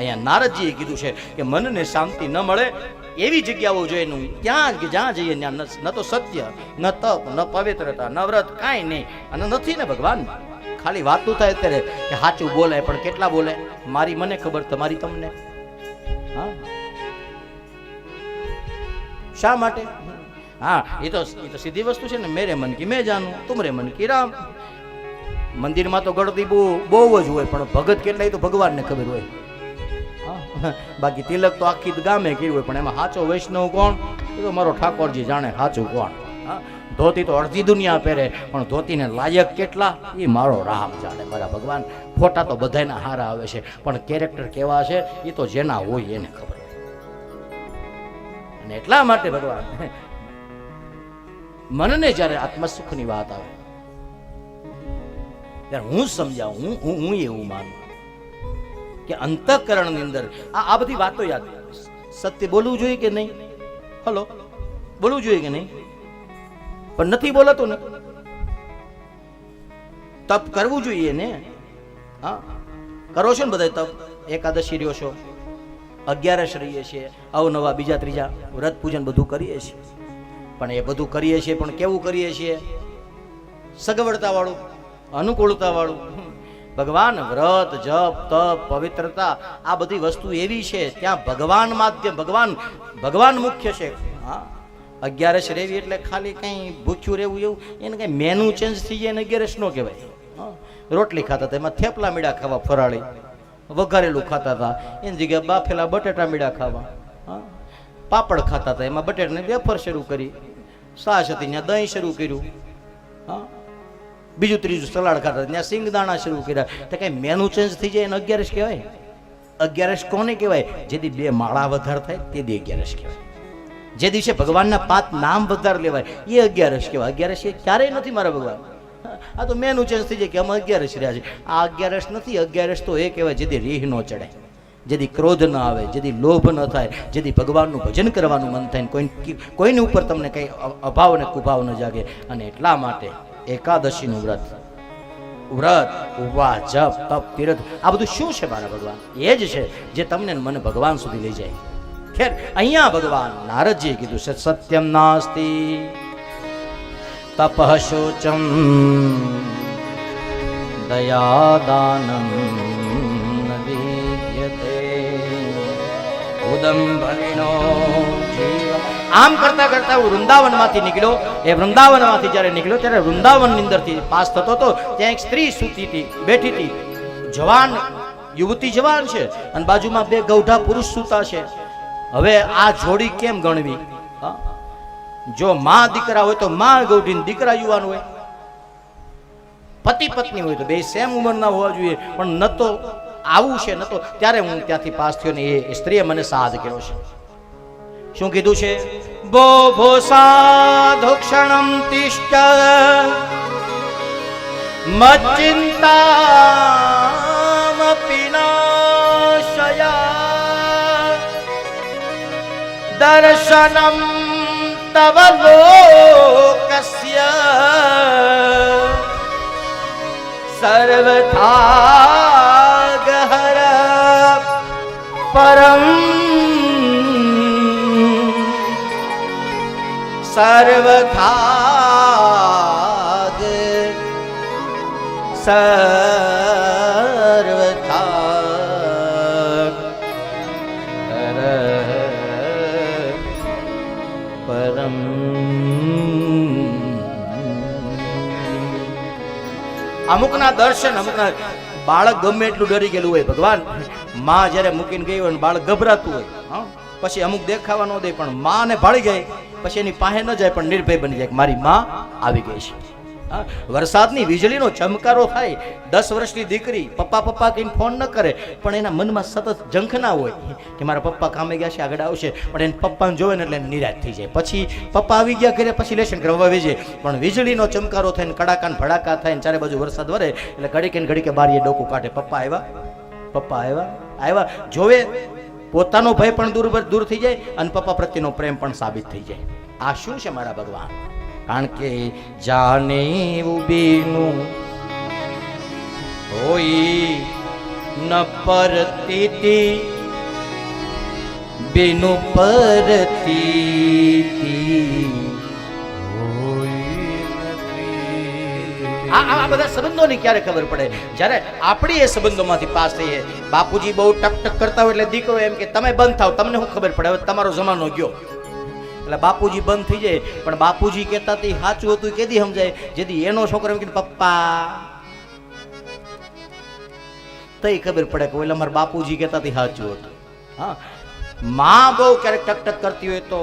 અહીંયા નારદજીએ કીધું છે કે મનને શાંતિ ન મળે એવી જગ્યાઓ જોઈનું ત્યાં કે જ્યાં જઈએ ત્યાં ન તો સત્ય, ન તપ, ન પવિત્રતા, ન વ્રત, કાંઈ નહીં. અને નથી ને ભગવાન? ખાલી વાતું થાય અત્યારે કે સાચું બોલે પણ કેટલા બોલે? મારી મને ખબર, તમારી તમને. હા? શા માટે? હા, એ તો એ તો સીધી વસ્તુ છે ને, મેરે મન કી મેં જાનું, તુમરે મન કી રામ. મંદિરમાં તો ગળતી બહુ બહુ જ હોય, પણ ભગત કેટલાય તો ભગવાનને ખબર હોય. બાકી તિલક તો આખી ગામે કર્યું હોય, પણ એમાં સાચો વૈષ્ણવ કોણ? એ તો મારો ઠાકોરજી જાણે સાચું કોણ. ધોતી તો અડધી દુનિયા પહેરે, પણ ધોતીને લાયક કેટલા? એ મારો રામ જાણે, મારા ભગવાન. ફોટા તો બધાયના હારા આવે છે, પણ કેરેક્ટર કેવા છે, એ તો જેના હોય એને ખબર. અને એટલા માટે ભગવાન, મનને જ્યારે આત્મસુખની વાત આવે, ત્યારે હું સમજાવું હું હું એવું માનું. કે અંતઃકરણની અંદર. આ બધી વાતો યાદ સત્ય બોલવું જોઈએ કે નહીં? હલો, બોલવું જોઈએ કે નહીં? પણ નથી બોલાતું ને? તપ કરવું જોઈએ ને? હા? કરો છો ને બધા તપ? એકાદશી રહ્યો છો. અગિયારસ રહીએ છીએ. અવનવા, બીજા, ત્રીજા. વ્રત પૂજન બધું કરીએ છીએ. પણ એ બધું કરીએ છીએ, પણ કેવું કરીએ છીએ? સગવડતા વાળું અનુકૂળતા વાળું ભગવાન વ્રત, જપ, તપ, પવિત્રતા, આ બધી વસ્તુ એવી છે, ત્યાં ભગવાન માધ્યમ ભગવાન ભગવાન મુખ્ય છે. હા. અગિયારસ રેવી એટલે ખાલી કંઈ ભૂખ્યું રહેવું એવું, એને કંઈ મેનુ ચેન્જ થઈ જાય ને અગિયારસ ન કહેવાય. રોટલી ખાતા હતા, એમાં થેપલા મીડા ખાવા, ફરાળી. વઘારેલું ખાતા હતા, એની જગ્યાએ બાફેલા બટેટા મીડા ખાવા. પાપડ ખાતા હતા, એમાં બટેટાને વેફર શરૂ કરી. સાસ હતી ત્યાં દહીં શરૂ કર્યું. હા. બીજું ત્રીજું સલાડ ખાતા ત્યાં સિંગદાણા શરૂ કર્યા. તો કાંઈ મેનુ ચેન્જ થઈ જાય એને અગિયારસ કહેવાય? અગિયારસ કોને કહેવાય? જેથી બે માળા વધાર થાય, તે દી અગિયારસ કહેવાય. જે દિવસે ભગવાનના પાંચ નામ વધારે લેવાય, એ અગિયારસ કહેવાય. અગિયારસ એ ક્યારેય નથી મારા ભગવાન. આ તો મેનુ ચેન્જ થઈ જાય કે અમે અગિયારસ રહ્યા છે આ અગિયારસ નથી, અગિયારસ તો એ કહેવાય જેથી રીહ ન ચડે જેથી ક્રોધ ન આવે જેથી લોભ ન થાય જેથી ભગવાનનું ભજન કરવાનું મન થાય કોઈ કોઈની ઉપર તમને કંઈ અભાવ ને કુભાવ ન જાગે. અને એટલા માટે એકાદશીનું વ્રત. વ્રત, ઉપવાસ, જપ, તપ, તીર્થ, આ બધું શું છે મારા ભગવાન? એ જ છે જે તમને મને ભગવાન સુધી લઈ જાય. ખેર, અહીંયા ભગવાન નારદજીએ કીધું છે, સત્યમ નાસ્તિ, તપ શોચમ, દયાદાનમ ઉદમ જીવ આમ કરતા કરતા હું વૃંદાવનમાંથી નીકળ્યો. એ વૃંદાવનમાંથી જ્યારે નીકળ્યો ત્યારે વૃંદાવનની અંદરથી પાસ થતો હતો. ત્યાં એક સ્ત્રી સૂતી હતી, બેઠી હતી. જવાન, યુવતી જવાન છે અને બાજુમાં બે ગૌઢા પુરુષ સૂતા છે. હવે આ જોડી કેમ ગણવી? જો માં દીકરા હોય તો માં ગૌઢી દીકરા યુવાન હોય. પતિ પત્ની હોય તો બે સેમ ઉંમરના હોવા જોઈએ. પણ ન તો આવું છે, ન તો ત્યારે હું ત્યાંથી પાસ થયો ને એ સ્ત્રીએ મને સાથ કર્યો છે. શું કીધું છે? બો ભો સાધુ ક્ષણમ તિષ્ઠ. મચિંતા નાશયા. દર્શનમ તવ લોકસ્ય સર્વથા હર પરમ અમુકના દર્શન અમુકના બાળક ગમે એટલું ડરી ગયેલું હોય, ભગવાન. માં જ્યારે મૂકીને ગઈ હોય બાળક ગભરાતું હોય, હા? પછી અમુક દેખાવા ન દે પણ માં ને ભાળી ગઈ પછી એની પાસે ન જાય પણ નિર્ભય બની જાય મારી માં આવી ગઈ છે. વરસાદની વીજળીનો ચમકારો થાય, દસ વર્ષની દીકરી પપ્પા પપ્પા કહીને ફોન ન કરે, પણ એના મનમાં સતત ઝંખના હોય કે મારા પપ્પા કામે ગયા છે, આગળ આવશે, પણ એને પપ્પાને જોવે ને એટલે નિરાશ થઈ જાય. પછી પપ્પા આવી ગયા ઘરે, પછી લેશન કરવા વેજે, પણ વીજળીનો ચમકારો થાય ને કડાકા ને ભડાકા થાય ને ચારે બાજુ વરસાદ વરે, એટલે ઘડીકે ને ઘડીકે બારીએ ડોકું કાઢે, પપ્પા આવ્યા? પપ્પા આવ્યા? આવ્યા. જોવે પોતાનો ભય પણ દૂર દૂર થઈ જાય અને પપ્પા પ્રત્યેનો પ્રેમ પણ સાબિત થઈ જાય. આ શું છે મારા ભગવાન? કારણ કે જાને ઉબીનું હોય ન પરતી બિનુ પરતી આ આ બધા સંબંધોની ક્યારે ખબર પડે? જ્યારે આપણે એ સંબંધોમાંથી પાસ થઈએ, બાપુજી બહુ ટક ટક કરતા હોય એટલે દીકરો એમ કે, તમે બંધ થાવ તમને શું ખબર પડે? હવે તમારો જમાનો ગયો. એટલે બાપુજી બંધ થઈ જાય, પણ બાપુજી કહેતા તે સાચું હતું કેદી સમજાય? જેથી એનો છોકરો એમ કે પપ્પા. તઈ ખબર પડે કે ઓલા મારા બાપુજી કહેતા તે સાચું હતું. હા માં બહુ ક્યારેક ટક ટક કરતી હોય તો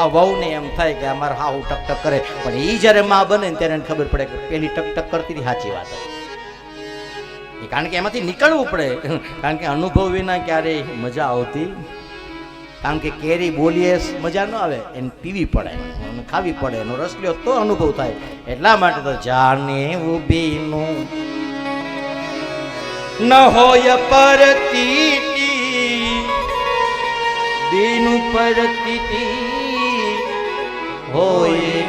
આ વહુને એમ થાય કે અમારે હાવ ટક ટક કરે. પણ એ જ્યારે માં બને ને ત્યારે ખબર પડે કે પેલી ટક ટક કરતી સાચી વાત કારણ કે એમાંથી નીકળવું પડે. કારણ કે અનુભવ વિના ક્યારેય મજા આવતી કારણ કે કેરી બોલીએ મજા ન આવે, એને પીવી પડે. એને ખાવી પડે, એનો રસ લ્યો તો અનુભવ થાય. એટલા માટે તો જાણે ઉભીનું ન હોય પરતી દીનું પરતી હોય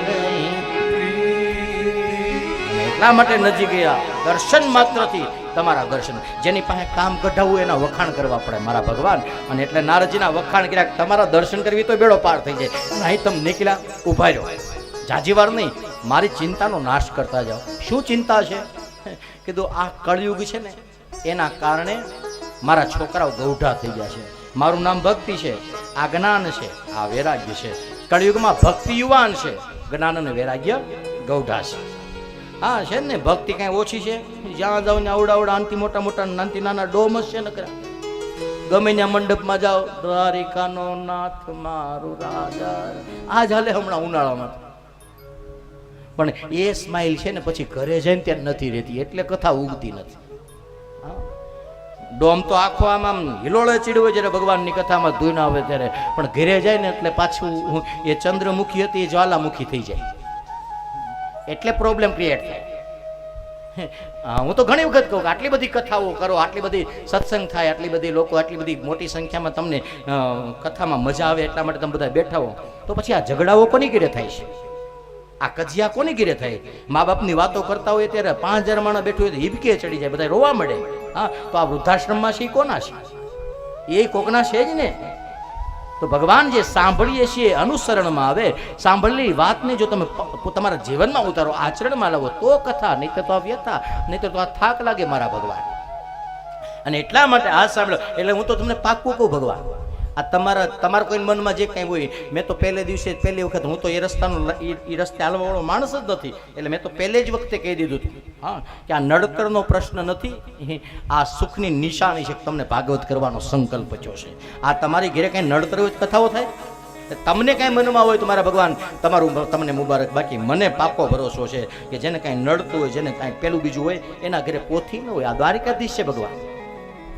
એટલા માટે નજીક ગયા. દર્શન માત્રથી તમારા દર્શન. જેની પાસે કામ કઢાવવું એના વખાણ કરવા પડે મારા ભગવાન. અને એટલે નારજીના વખાણ કર્યા તમારા દર્શન કરવી તો બેડો પાર થઈ જાય. નહીં તમે નીકળ્યા, ઊભા રહ્યો જાજીવાર નહીં, મારી ચિંતાનો નાશ કરતા જાઓ. શું ચિંતા છે? કીધું આ કળયુગ છે ને, એના કારણે મારા છોકરાઓ ગૌઢા થઈ ગયા છે. મારું નામ ભક્તિ છે. આ જ્ઞાન છે, આ વૈરાગ્ય છે. કળિયુગમાં ભક્તિ યુવાન છે, જ્ઞાન અને વૈરાગ્ય ગૌઢા છે. હા, છે ને, ભક્તિ કાંઈ ઓછી છે? જ્યાં જાઓ ને આવડા આવડા આનથી મોટા મોટા નાનથી નાના ડોમ છે નકરા. ગમે ત્યાં મંડપમાં જાઓ, દ્વારિકાનો નાથ મારું રાજા. આ જ હાલે હમણાં ઉનાળામાં. પણ એ સ્માઇલ છે ને, પછી ઘરે જઈને ત્યાં નથી રહેતી, એટલે કથા ઉગતી નથી. ડોમ તો આખો આમ આમ હિલોળે ચીડવે જ્યારે ભગવાનની કથામાં ધોઈને આવે ત્યારે. પણ ઘરે જાય ને એટલે પાછું એ ચંદ્રમુખી હતી એ જ્વાલામુખી થઈ જાય. એટલે પ્રોબ્લેમ ક્રિએટ થાય. હા, તો ઘણી વખત કહું કે આટલી બધી કથાઓ કરો આટલી બધી સત્સંગ થાય આટલી બધી લોકો આટલી બધી મોટી સંખ્યામાં તમને કથામાં મજા આવે એટલા માટે તમે બધા બેઠા હો. તો પછી આ ઝઘડાઓ કોની ઘેરે થાય છે? આ કજિયા કોની ઘેરે થાય? મા બાપની વાતો કરતા હોય ત્યારે પાંચ હજાર માણસ બેઠું હોય તો હિબકે ચડી જાય બધા રોવા મળે હા, તો આ વૃદ્ધાશ્રમમાં છે એ કોના છે? એ કોકના છે જ ને? તો ભગવાન જે સાંભળીએ છીએ, અનુસરણમાં આવે, સાંભળેલી વાતને જો તમે તમારા જીવનમાં ઉતારો, આચરણમાં લાવો, તો કથા નહીં તો આ વ્યથા નહીં તો આ થાક લાગે મારા ભગવાન. અને એટલા માટે આ સાંભળો, એટલે હું તો તમને પાકું કહું ભગવાન આ તમારા તમારા કોઈ મનમાં જે કંઈ હોય, મેં તો પહેલે દિવસે પહેલી વખત હું તો એ રસ્તાનો એ રસ્તે હાલવાવાળો માણસ જ નથી. એટલે મેં તો પહેલે જ વખતે કહી દીધું હતું. હા, કે આ નડકરનો પ્રશ્ન નથી આ સુખની નિશાની છે તમને ભાગવત કરવાનો સંકલ્પ થયો છે. આ તમારી ઘરે કાંઈ નડતર હોય કથાઓ થાય? તમને કાંઈ મનમાં હોય તો મારા ભગવાન, તમારું તમને મુબારક. બાકી મને પાકો ભરોસો છે કે જેને કાંઈ નડતું હોય, જેને કાંઈ પેલું બીજું હોય, એના ઘરે પોથી ન હોય. આ દ્વારિકાધીશ છે ભગવાન.